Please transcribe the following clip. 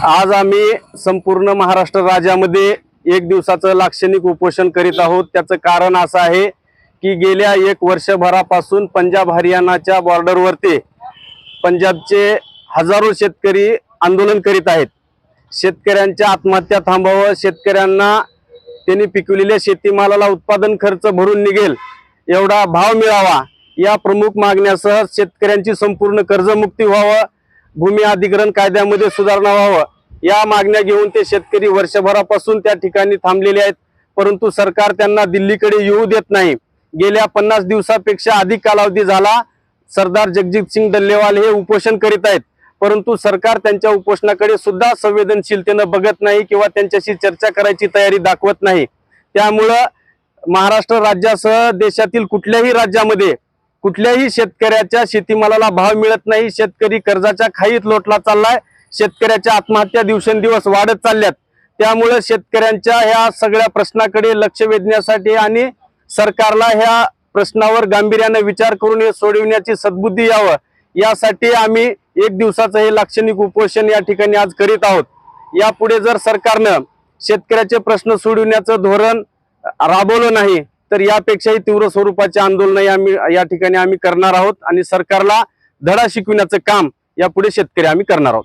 आज आम्ही संपूर्ण महाराष्ट्र राज्यामध्ये एक दिवसाचं लाक्षणिक उपोषण करीत आहोत. त्याचं कारण असं आहे की गेल्या एक वर्षभरापासून पंजाब हरियाणाच्या बॉर्डरवरती पंजाबचे हजारो शेतकरी आंदोलन करीत आहेत. शेतकऱ्यांच्या आत्महत्या थांबावं शेतकऱ्यांना त्यांनी पिकवलेल्या शेतीमालाला उत्पादन खर्च भरून निघेल एवढा भाव मिळावा या प्रमुख मागण्यासह शेतकऱ्यांची संपूर्ण कर्जमुक्ती व्हावं भूमी अधिग्रहण कायद्यामध्ये सुधारणा व्हावं. या मागण्या घेऊन ते शेतकरी वर्षभरापासून त्या ठिकाणी थांबलेले आहेत. परंतु सरकार त्यांना दिल्लीकडे येऊ देत नाही. गेल्या पन्नास दिवसापेक्षा अधिक कालावधी झाला. सरदार जगजित सिंग डल्लेवाल हे उपोषण करीत आहेत. परंतु सरकार त्यांच्या उपोषणाकडे सुद्धा संवेदनशीलतेनं बघत नाही किंवा त्यांच्याशी चर्चा करायची तयारी दाखवत नाही. त्यामुळं महाराष्ट्र राज्यासह देशातील कुठल्याही राज्यामध्ये कुठल्याही शेतकऱ्याच्या शेतीमालाला भाव मिळत नाही. शेतकरी कर्जाच्या खाईत लोटला चाललाय. शेतकऱ्याच्या आत्महत्या दिवसेंदिवस वाढत चालल्यात. त्यामुळे शेतकऱ्यांच्या ह्या सगळ्या प्रश्नाकडे लक्ष वेधण्यासाठी आणि सरकारला ह्या प्रश्नावर गांभीर्याने विचार करून हे सोडविण्याची सद्बुद्धी यावं. यासाठी आम्ही एक दिवसाचं हे लाक्षणिक उपोषण या ठिकाणी आज करीत आहोत. यापुढे जर सरकारनं शेतकऱ्याचे प्रश्न सोडविण्याचं धोरण राबवलं नाही तर यापेक्षाही तीव्र स्वरूपाचे आंदोलन आम्ही या ठिकाणी आम्ही करणार आहोत आणि सरकारला धडा शिकविण्याचं काम यापुढे शेतकरी आम्ही करणार आहोत.